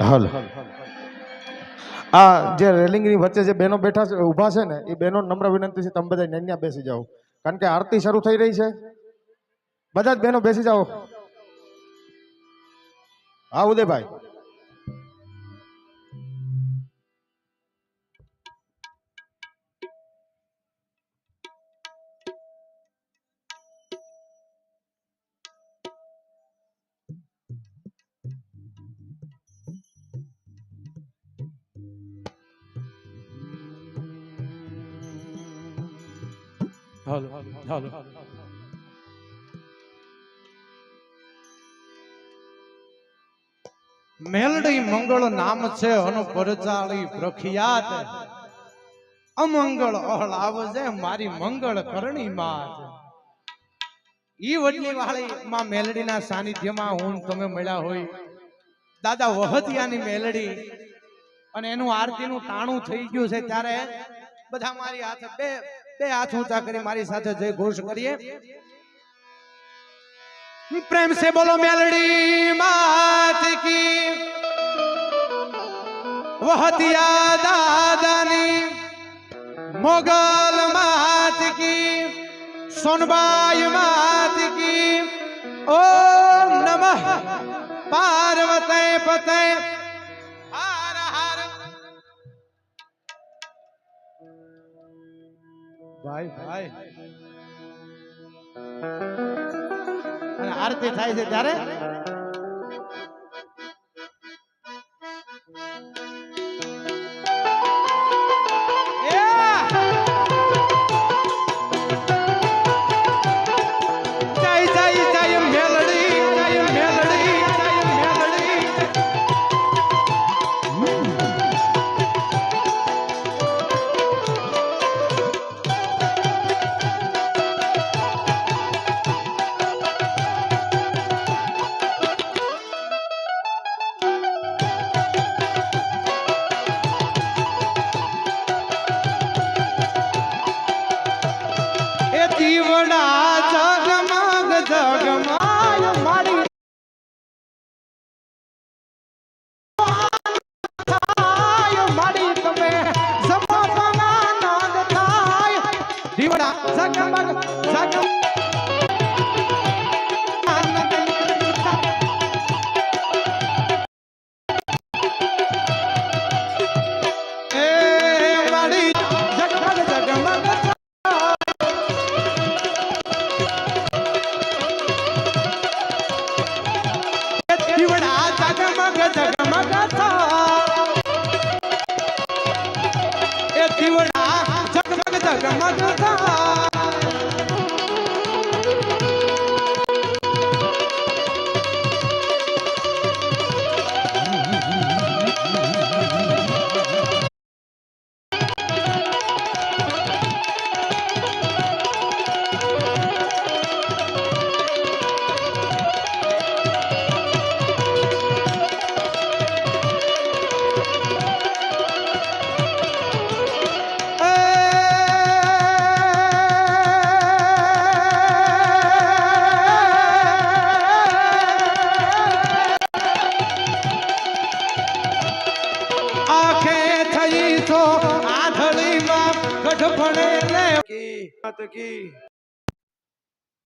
હલ. આ જે રેલિંગની વચ્ચે જે બહેનો બેઠા છે, ઊભા છે ને, એ બહેનો નમ્ર વિનંતી છે, તમે બધા નેન્યા બેસી જાઓ. કારણ કે આરતી શરૂ થઈ રહી છે. બધા જ બહેનો બેસી જાઓ. હા, ઉદયભાઈ. મેલડી મંગળ નામ છે, અનુ પ્રખ્યાત. અમંગળ અહળ આવજે, મારી મંગળ કરણી માં ઈ વડલી વાળી માં મેલડીના સાનિધ્યમાં હું તમે મળ્યા હોય. દાદા વહતિયાની મેલડી અને એનું આરતીનું ટાણું થઈ ગયું છે ત્યારે બધા મારી હાથે બે ते हाथ ऊँचा करी मारी साथ जय घोष करिए। प्रेम से बोलो मेलडी मात की। बहुत याद आदानी मोगल मात की। सुनबाई मात की। ओम नमः पार्वते पते, पते ભાઈ ભાઈ. આરતી થાય છે ત્યારે? world. जगमग था આંખે થઈ છો આધળીમાં ગઢપણે લે. કી?